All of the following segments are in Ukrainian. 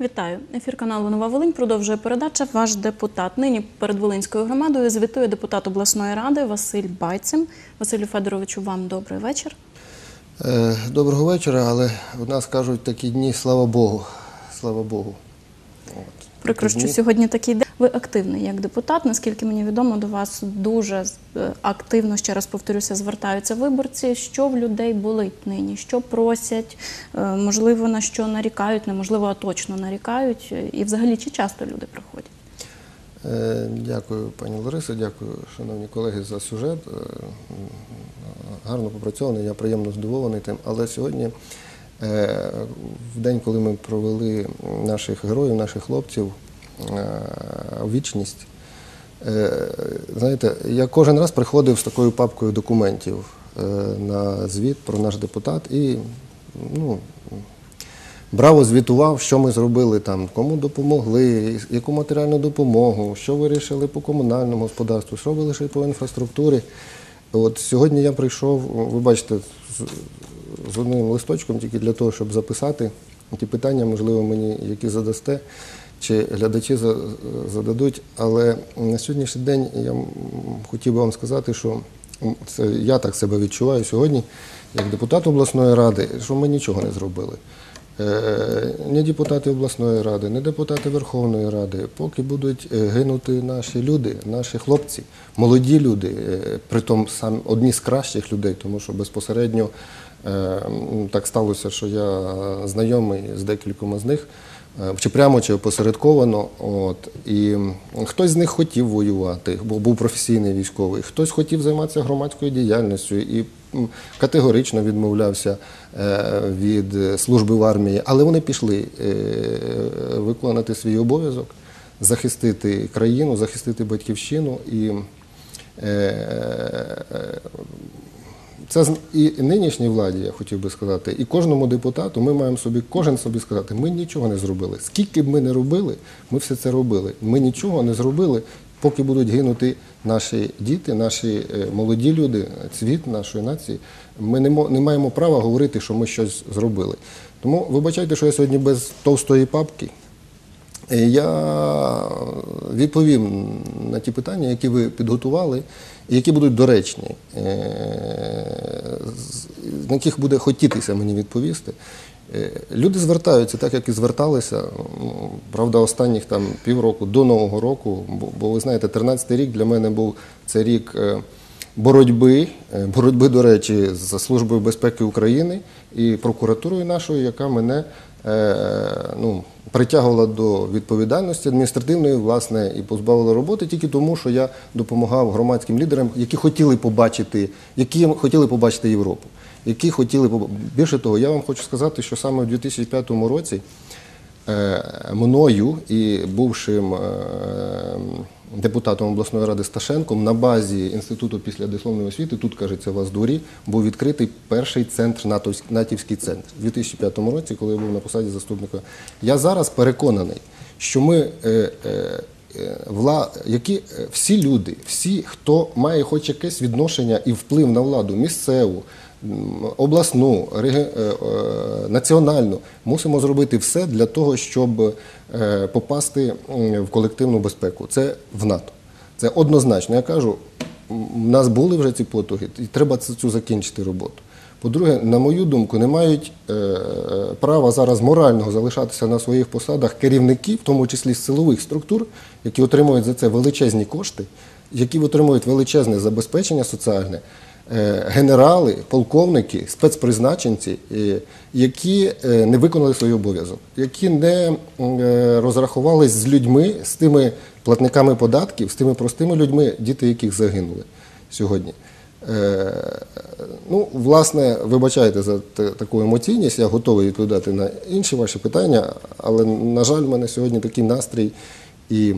Вітаю. Ефір каналу Нова Волинь продовжує передача. Ваш депутат. Нині перед Волинською громадою звітує депутат обласної ради Василь Байцем. Василю Федоровичу, вам добрий вечір. Е, Доброго вечора, але у нас кажуть такі дні, слава Богу. Слава Богу. Прикро, що сьогодні такий день. Ви активний як депутат. Наскільки мені відомо, до вас дуже е, активно, ще раз повторюся, звертаються виборці. Що в людей болить нині? Що просять? Е, Можливо, на що нарікають, неможливо, а точно нарікають. І взагалі, чи часто люди приходять? Е, Дякую, пані Ларисо, дякую, шановні колеги, за сюжет. Гарно попрацьований, я приємно здивований тим. Але сьогодні, в день, коли ми провели наших героїв, наших хлопців вічність, е, знаєте, я кожен раз приходив з такою папкою документів е, на звіт про наш депутат і ну, браво звітував, що ми зробили там, кому допомогли, яку матеріальну допомогу, що вирішили по комунальному господарству, що вирішили по інфраструктурі. От сьогодні я прийшов, ви бачите, з одним листочком тільки для того, щоб записати ті питання, можливо, мені які задасте, чи глядачі за- зададуть. Але на сьогоднішній день я хотів би вам сказати, що це я так себе відчуваю сьогодні, як депутат обласної ради, що ми нічого не зробили. Е, Ні депутати обласної ради, ні депутати Верховної Ради, поки будуть е, гинути наші люди, наші хлопці, молоді люди, е, притом сам одні з кращих людей, тому що безпосередньо так сталося, що я знайомий з декількома з них, чи прямо, чи опосередковано. От, і хтось з них хотів воювати, бо був професійний військовий, хтось хотів займатися громадською діяльністю і категорично відмовлявся е, від е, служби в армії, але вони пішли е, виконати свій обов'язок, захистити країну, захистити батьківщину і. Це і нинішній владі, я хотів би сказати, і кожному депутату ми маємо собі, кожен собі сказати, ми нічого не зробили. Скільки б ми не робили, ми все це робили. Ми нічого не зробили, поки будуть гинути наші діти, наші е, молоді люди, цвіт нашої нації. Ми не маємо права говорити, що ми щось зробили. Тому вибачайте, що я сьогодні без товстої папки. Е, Я відповім на ті питання, які ви підготували, і які будуть доречні, е, з- яких буде хотітися мені відповісти. Е, Люди звертаються так, як і зверталися. Ну, Правда, останніх там півроку до Нового року, бо, ви знаєте, 13-й рік для мене був це рік боротьби, е, боротьби, до речі, за Службою безпеки України і прокуратурою нашою, яка мене е, ну, притягувала до відповідальності адміністративної, власне, і позбавила роботи тільки тому, що я допомагав громадським лідерам, які хотіли побачити, які хотіли побачити Європу. Які хотіли більше того, я вам хочу сказати, що саме у 2005 році е, мною і бувшим депутатом обласної ради Сташенком на базі інституту післядипломної освіти, тут кажеться в Аздурі, був відкритий перший центр натівський центр у 2005 році, коли я був на посаді заступника. Я зараз переконаний, що ми. е, е, е, Вла... які е, всі люди, всі, хто має хоч якесь відношення і вплив на владу місцеву, обласну, е, е, національну, мусимо зробити все для того, щоб е, попасти в колективну безпеку. Це в НАТО. Це однозначно. Я кажу, в нас були вже ці потуги, і треба цю закінчити роботу. По-друге, на мою думку, не мають права зараз морального залишатися на своїх посадах керівники, в тому числі з силових структур, які отримують за це величезні кошти, які отримують величезне забезпечення соціальне, генерали, полковники, спецпризначенці, е, які е, не виконали свій обов'язок, які не е, розрахувались з людьми, з тими платниками податків, з тими простими людьми, діти яких загинули сьогодні. Е, Ну, власне, вибачайте за таку емоційність, я готовий відповідати на інші ваші питання, але, на жаль, в мене сьогодні такий настрій, і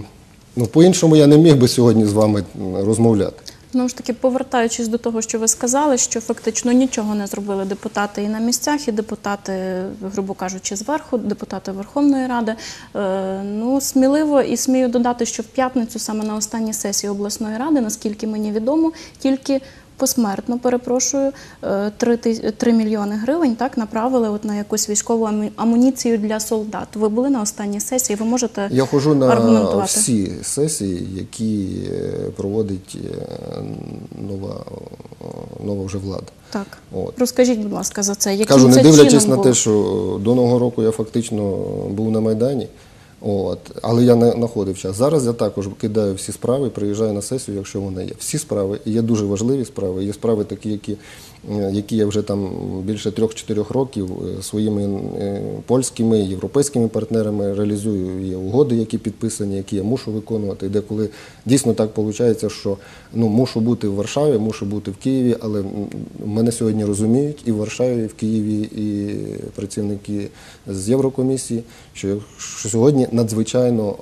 ну, по-іншому я не міг би сьогодні з вами розмовляти. Знову ж таки, повертаючись до того, що ви сказали, що фактично нічого не зробили депутати і на місцях, і депутати, грубо кажучи, зверху, депутати Верховної Ради. Е, ну, сміливо і смію додати, що в п'ятницю, саме на останній сесії обласної ради, наскільки мені відомо, тільки посмертно, перепрошую, 3, 3 мільйони гривень так направили от на якусь військову аму- амуніцію для солдат. Ви були на останній сесії, ви можете Я ходжу на всі сесії, які е, проводить е, нова, е, нова вже влада. Так. От. Розкажіть, будь ласка, за це. Яким Кажу, не це дивлячись на було? те, що до Нового року я фактично був на Майдані, от, але я не знаходив час. Зараз я також кидаю всі справи, приїжджаю на сесію, якщо вона є. Всі справи, є дуже важливі справи. Є справи такі, які, які я вже там більше трьох-чотирьох років е, своїми е, польськими, європейськими партнерами реалізую. Є угоди, які підписані, які я мушу виконувати. І деколи дійсно так виходить, що ну, мушу бути в Варшаві, мушу бути в Києві, але мене сьогодні розуміють і в Варшаві, і в Києві, і працівники з Єврокомісії, що, сьогодні надзвичайно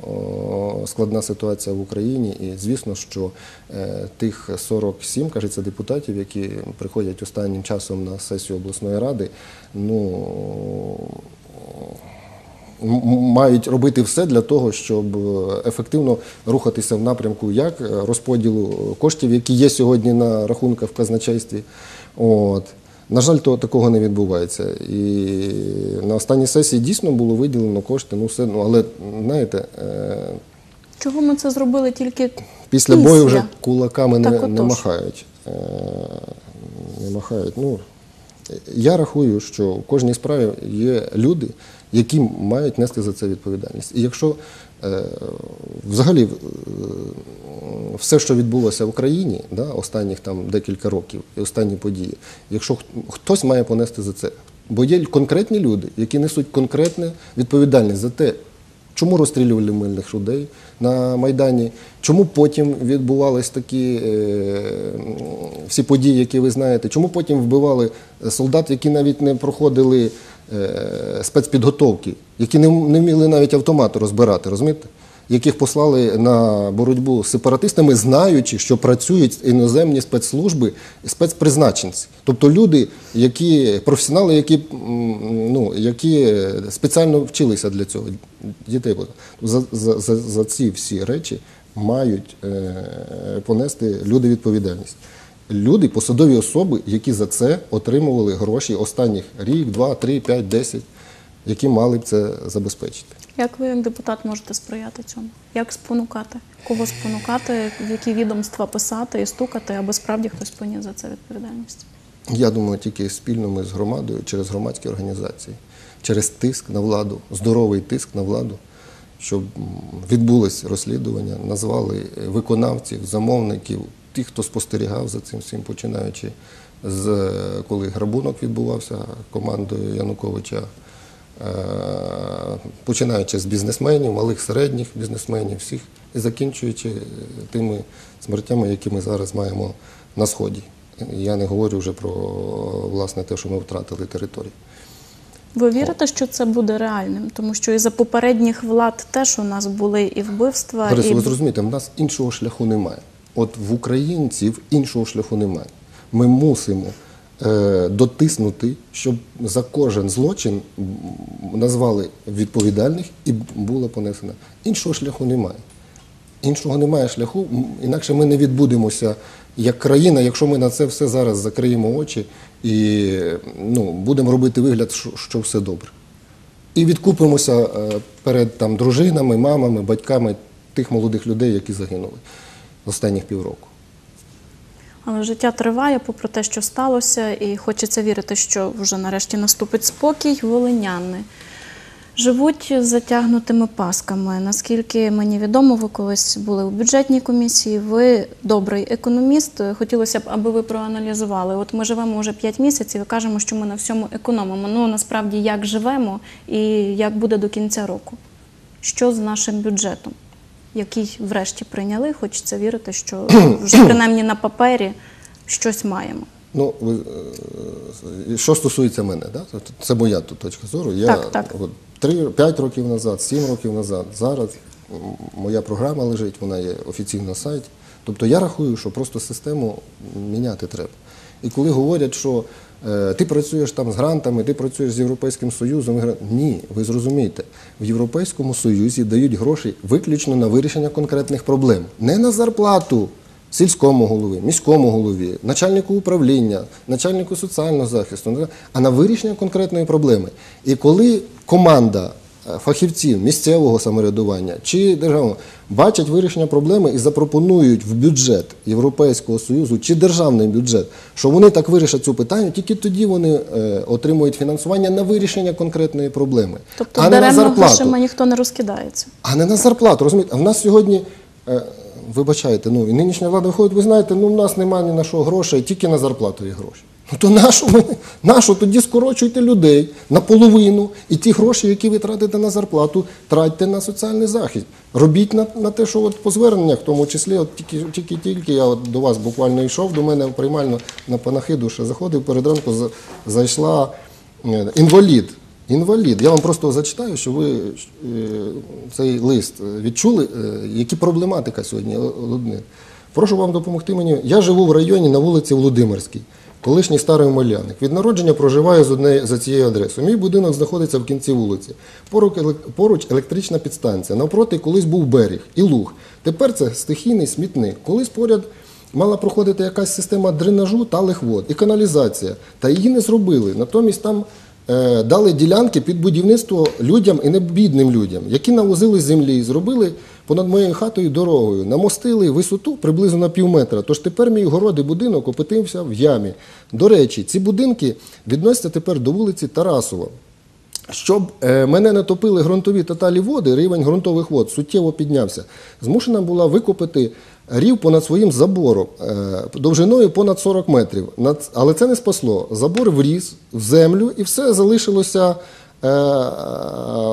складна ситуація в Україні, і звісно, що е, тих 47, кажеться, депутатів, які приходять останнім часом на сесію обласної ради, ну мають робити все для того, щоб е, ефективно рухатися в напрямку як е, розподілу коштів, які є сьогодні на рахунках в казначействі. От. На жаль, то такого не відбувається. І на останній сесії дійсно було виділено кошти, ну все, ну але знаєте, е, Чого ми це зробили тільки після бою вже кулаками Так не, не махають. Е, Не махають. Ну, я рахую, що в кожній справі є люди, які мають нести за це відповідальність. І якщо е, взагалі е, все, що відбулося в Україні, да, останніх там декілька років і останні події, якщо хтось має понести за це, бо є конкретні люди, які несуть конкретну відповідальність за те, Чому розстрілювали мирних людей на Майдані? Чому потім відбувались такі е, всі події, які ви знаєте? Чому потім вбивали солдат, які навіть не проходили е, спецпідготовки, які не, не вміли навіть автомат розбирати, розумієте? Яких послали на боротьбу з сепаратистами, знаючи, що працюють іноземні спецслужби, спецпризначенці, тобто люди, які професіонали, які, ну, які спеціально вчилися для цього дітей. За, за, за, за ці всі речі мають е, понести люди відповідальність. Люди, посадові особи, які за це отримували гроші останніх рік, два, три, п'ять, десять, які мали б це забезпечити. Як ви як депутат можете сприяти цьому? Як спонукати? Кого спонукати, в які відомства писати і стукати, аби справді хтось поніс за це відповідальність? Я думаю, тільки спільно ми з громадою через громадські організації, через тиск на владу, здоровий тиск на владу, щоб відбулось розслідування, назвали виконавців, замовників, тих, хто спостерігав за цим всім, починаючи з коли грабунок відбувався командою Януковича, починаючи з бізнесменів, малих середніх бізнесменів, всіх, і закінчуючи е, тими смертями, які ми зараз маємо на сході. Я не говорю вже про власне те, що ми втратили територію. Ви вірите, що це буде реальним? Тому що і за попередніх влад теж у нас були і вбивства, Борис, і ви зрозумієте, в нас іншого шляху немає. От в українців іншого шляху немає. Ми мусимо е, дотиснути, щоб за кожен злочин назвали відповідальних і була понесена. Іншого шляху немає. Іншого немає шляху, інакше ми не відбудемося як країна, якщо ми на це все зараз закриємо очі і ну, будемо робити вигляд, що, що все добре. І відкупимося е, перед там, дружинами, мамами, батьками тих молодих людей, які загинули останніх півроку. Але життя триває, попри те, що сталося, і хочеться вірити, що вже нарешті наступить спокій. Волиняни живуть з затягнутими пасками. Наскільки мені відомо, ви колись були у бюджетній комісії. Ви добрий економіст. Хотілося б, аби ви проаналізували. От ми живемо вже 5 місяців і кажемо, що ми на всьому економимо. Ну насправді як живемо і як буде до кінця року. Що з нашим бюджетом? Який врешті прийняли, хочеться вірити, що вже принаймні на папері щось маємо. Ну, ви, е, що стосується мене, да? Це моя тут точка зору. Я Так, так. От, 3, 5 років назад, 7 років назад, зараз моя програма лежить, вона є офіційно на сайті. Тобто я рахую, що просто систему міняти треба. І коли говорять, що ти працюєш там з грантами, ти працюєш з Європейським Союзом, ні, ви зрозумієте, в Європейському Союзі дають гроші виключно на вирішення конкретних проблем, не на зарплату. сільському голові, міському голові, начальнику управління, начальнику соціального захисту, а на вирішення конкретної проблеми. І коли команда е, фахівців місцевого самоврядування чи державного бачать вирішення проблеми і запропонують в бюджет Європейського Союзу чи державний бюджет, що вони так вирішать цю питання, тільки тоді вони е, отримують фінансування на вирішення конкретної проблеми, Тобто а не на даремно зарплату. грошима ніхто не розкидається. А не на зарплату, розумієте? А в нас сьогодні, е, вибачайте, ну і нинішня влада виходить, ви знаєте, ну в нас немає ні на що грошей, тільки на зарплату є гроші. Ну то нащо ви тоді скорочуйте людей наполовину, і ті гроші, які ви тратите на зарплату, тратьте на соціальний захист. Робіть на, на те, що от по зверненнях, в тому числі, от тільки тільки я от до вас буквально йшов, до мене в приймальну на панахиду ще заходив, перед ранку за- зайшла е, інвалід. Інвалід. Я вам просто зачитаю, що ви е, цей лист е, відчули, які проблематика сьогодні. Прошу вам допомогти мені. Я живу в районі на вулиці Володимирській, колишній старий Моляник. Від народження проживаю з одне, за цією адресою. Мій будинок знаходиться в кінці вулиці. Поруч, електрична підстанція. Навпроти колись був берег і луг. Тепер це стихійний смітник. Колись поряд мала проходити якась система дренажу талих вод і каналізація. Та її не зробили. Натомість там е, дали ділянки під будівництво людям і не бідним людям, які навозили землі, зробили понад моєю хатою дорогою, намостили висоту приблизно на пів метра. Тож тепер мій город і будинок опитився в ямі. До речі, ці будинки відносяться тепер до вулиці Тарасова. Щоб е, мене не топили ґрунтові таталі води, рівень ґрунтових вод суттєво піднявся. Змушена була викопати рів понад своїм забором е, довжиною понад 40 метрів. Але це не спасло. Забор вріс в землю і все залишилося е,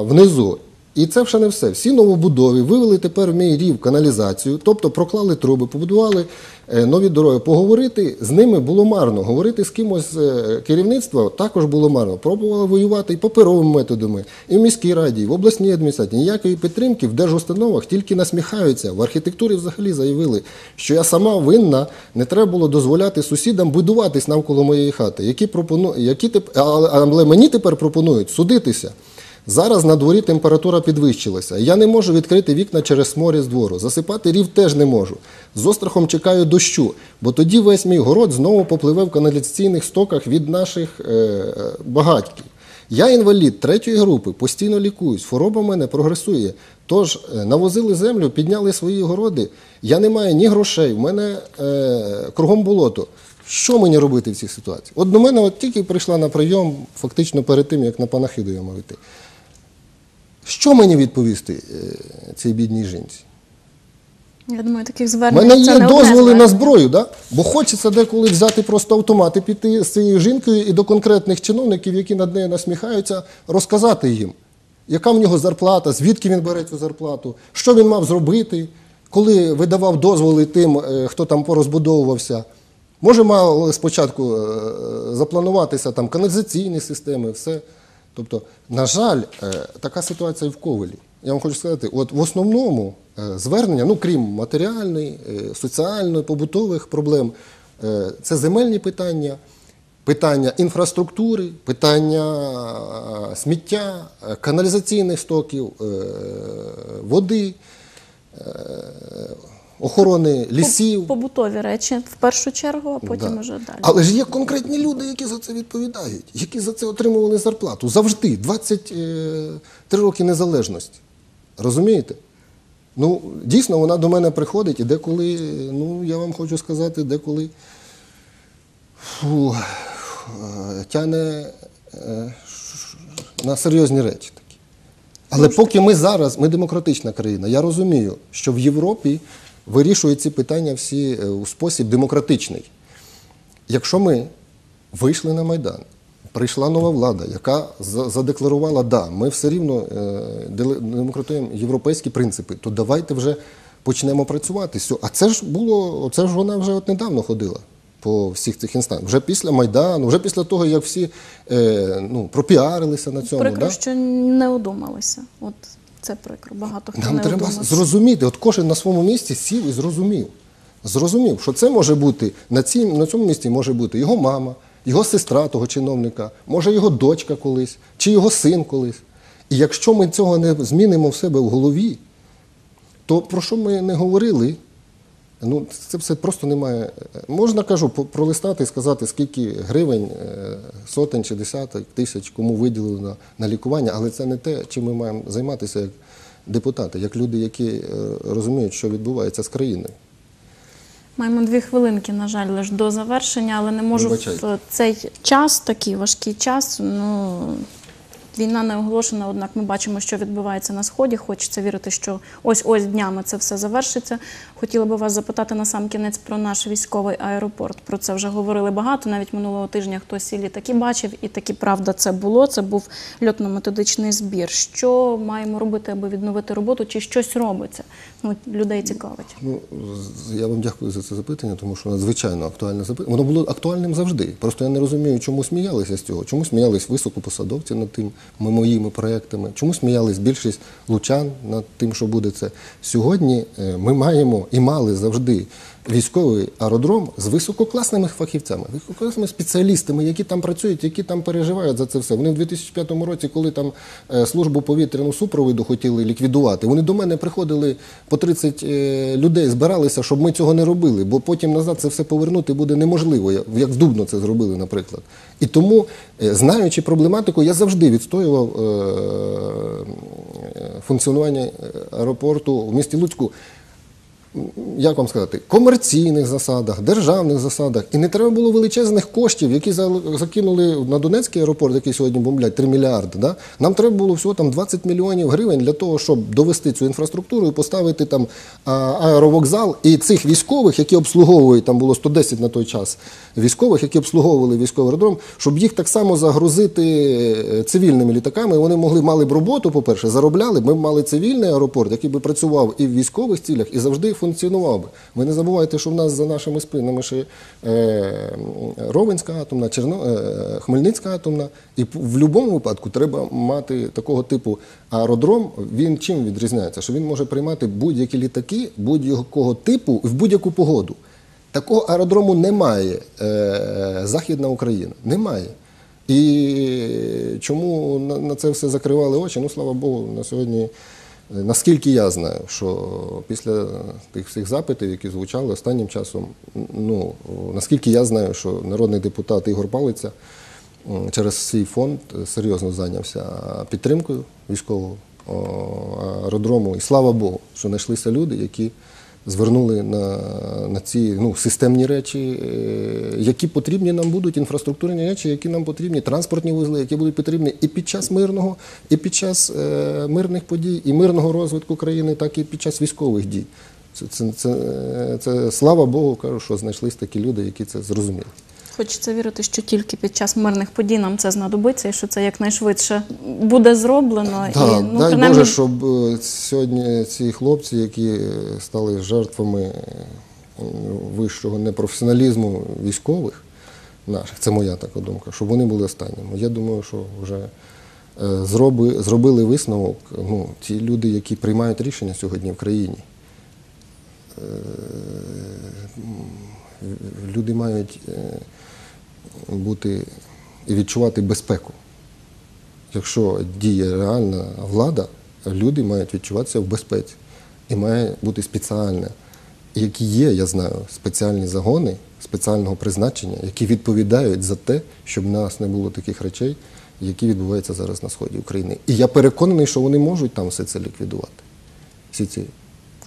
внизу. І це ще не все. Всі новобудові вивели тепер в мій рів каналізацію, тобто проклали труби, побудували е, нові дороги. Поговорити з ними було марно. Говорити з кимось з е, керівництва також було марно. Пробували воювати і паперовими методами, і в міській раді, і в обласній адміністрації. Ніякої підтримки в держустановах тільки насміхаються. В архітектурі взагалі заявили, що я сама винна, не треба було дозволяти сусідам будуватись навколо моєї хати, які пропону... які теп... але мені тепер пропонують судитися. Зараз на дворі температура підвищилася. Я не можу відкрити вікна через сморі з двору. Засипати рів теж не можу. З острахом чекаю дощу, бо тоді весь мій город знову попливе в каналізаційних стоках від наших е, багатьків. Я інвалід третьої групи, постійно лікуюсь, хвороба мене прогресує. Тож е, навозили землю, підняли свої городи. Я не маю ні грошей, в мене е, кругом болото. Що мені робити в цій ситуації? От до мене от тільки прийшла на прийом, фактично перед тим, як на панахиду я йти. Що мені відповісти е, цій бідній жінці? Я думаю, таких У звернень мене це є не одне дозволи на зброю, да? бо хочеться деколи взяти просто автомат і піти з цією жінкою і до конкретних чиновників, які над нею насміхаються, розказати їм, яка в нього зарплата, звідки він бере цю зарплату, що він мав зробити, коли видавав дозволи тим, е, хто там порозбудовувався. Може, мав спочатку е, заплануватися там каналізаційні системи, все. Тобто, на жаль, е, така ситуація і в Ковелі. Я вам хочу сказати, от в основному е, звернення, ну крім матеріальної, е, соціальної, побутових проблем, це земельні питання, питання інфраструктури, питання сміття, каналізаційних стоків, води, охорони лісів. Побутові речі в першу чергу, а потім Да. уже далі. Але ж є конкретні люди, які за це відповідають, які за це отримували зарплату. Завжди, 23 роки незалежності. Розумієте? Ну, дійсно, вона до мене приходить і деколи, ну, я вам хочу сказати, деколи фу, е, тяне е, ш- на серйозні речі такі. Але поки ми зараз, ми демократична країна, я розумію, що в Європі вирішують ці питання всі е, у спосіб демократичний. Якщо ми вийшли на Майдан, прийшла нова влада, яка за- задекларувала, да, ми все рівно е, демократуємо європейські принципи, то давайте вже почнемо працювати. А це ж було, це ж вона вже от недавно ходила по всіх цих інстанціях. Вже після Майдану, вже після того, як всі е, ну, пропіарилися на цьому. Прикро, да? що не одумалися. От це прикро. Багато хто Нам не треба одумався. зрозуміти, от кожен на своєму місці сів і зрозумів. Зрозумів, що це може бути на, цій, на цьому місці може бути його мама, його сестра того чиновника, може його дочка колись, чи його син колись. І якщо ми цього не змінимо в себе в голові, то про що ми не говорили, Ну, це все просто немає. Можна кажу, пролистати і сказати, скільки гривень, е, сотень чи десяток тисяч кому виділили на, на лікування, але це не те, чим ми маємо займатися як депутати, як люди, які е, розуміють, що відбувається з країною. Маємо дві хвилинки, на жаль, лише до завершення, але не можу Вибачайте. в цей час, такий важкий час. Ну війна не оголошена, однак ми бачимо, що відбувається на сході. Хочеться вірити, що ось ось днями це все завершиться. Хотіла би вас запитати на сам кінець про наш військовий аеропорт. Про це вже говорили багато. Навіть минулого тижня хтось і літаки бачив, і таки правда це було. Це був льотно-методичний збір. Що маємо робити, аби відновити роботу, чи щось робиться? Ну людей цікавить. Ну, я вам дякую за це запитання, тому що надзвичайно актуальне запитання. Воно було актуальним завжди. Просто я не розумію, чому сміялися з цього, чому сміялись високопосадовці над тим моїми проектами, чому сміялись більшість лучан над тим, що буде це. Сьогодні е, ми маємо і мали завжди військовий аеродром з висококласними фахівцями, висококласними спеціалістами, які там працюють, які там переживають за це все. Вони в 2005 році, коли там е, службу повітряного супроводу хотіли ліквідувати, вони до мене приходили по 30 е, людей, збиралися, щоб ми цього не робили, бо потім назад це все повернути буде неможливо, як в Дубно це зробили, наприклад. І тому, е, знаючи проблематику, я завжди відстоював функціонування аеропорту в місті Луцьку як вам сказати, комерційних засадах, державних засадах. І не треба було величезних коштів, які закинули на Донецький аеропорт, який сьогодні бомблять 3 мільярди. Да? Нам треба було всього там 20 мільйонів гривень для того, щоб довести цю інфраструктуру і поставити там аеровокзал. І цих військових, які обслуговують, там було 110 на той час військових, які обслуговували військовий аеродром, щоб їх так само загрузити е, цивільними літаками. Вони могли мали б роботу, по-перше, заробляли. Ми б мали цивільний аеропорт, який би працював і в військових цілях, і завжди би. Ви не забувайте, що в нас за нашими спинами ще е, Ровенська атомна, Черно, е, Хмельницька атомна. І в будь-якому випадку треба мати такого типу аеродром. Він чим відрізняється? Що він може приймати будь-які літаки будь-якого типу в будь-яку погоду. Такого аеродрому немає е, Західна Україна. Немає. І чому на, це все закривали очі? Ну, слава Богу, на сьогодні, наскільки я знаю, що після тих всіх запитів, які звучали останнім часом, ну, наскільки я знаю, що народний депутат Ігор Палиця через свій фонд серйозно зайнявся підтримкою військового аеродрому. І слава Богу, що знайшлися люди, які звернули на, на ці ну, системні речі, е, які потрібні нам будуть, інфраструктурні речі, які нам потрібні, транспортні вузли, які будуть потрібні і під час мирного, і під час е, мирних подій, і мирного розвитку країни, так і під час військових дій. Це, це, це, це слава Богу, кажу, що знайшлись такі люди, які це зрозуміли. Хочеться вірити, що тільки під час мирних подій нам це знадобиться, і що це якнайшвидше буде зроблено. Так, і, ну, дай принаймні, Боже, щоб е, сьогодні ці хлопці, які е, стали жертвами е, вищого непрофесіоналізму військових наших, це моя така думка, щоб вони були останніми. Я думаю, що вже зроби, зробили висновок ну, ті люди, які приймають рішення сьогодні в країні. Люди мають бути і відчувати безпеку. Якщо діє реальна влада, люди мають відчуватися в безпеці. І має бути спеціальне, які є, я знаю, спеціальні загони спеціального призначення, які відповідають за те, щоб в нас не було таких речей, які відбуваються зараз на сході України. І я переконаний, що вони можуть там все це ліквідувати. Всі ці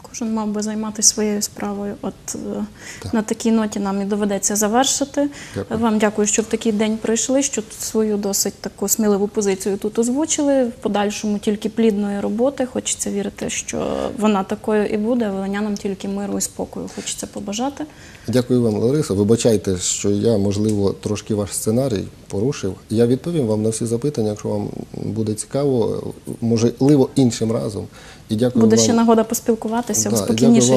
Кожен мав би займатися своєю справою. От е, Так. на такій ноті нам і доведеться завершити. Дякую. Вам дякую, що в такий день прийшли, що свою досить таку сміливу позицію тут озвучили. В подальшому тільки плідної роботи. Хочеться вірити, що вона такою і буде. Волинянам тільки миру і спокою. Хочеться побажати. Дякую вам, Лариса. Вибачайте, що я, можливо, трошки ваш сценарій порушив. Я відповім вам на всі запитання, якщо вам буде цікаво, можливо, іншим разом. І дякую Буде вам, ще нагода поспілкуватися Да, в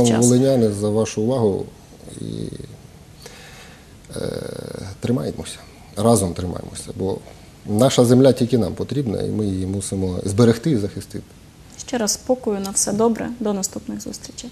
і час. дякую вам, волиняни, за вашу увагу. І е, тримаємося. Разом тримаємося, бо наша земля тільки нам потрібна, і ми її мусимо зберегти і захистити. Ще раз спокою на все добре. До наступних зустрічей.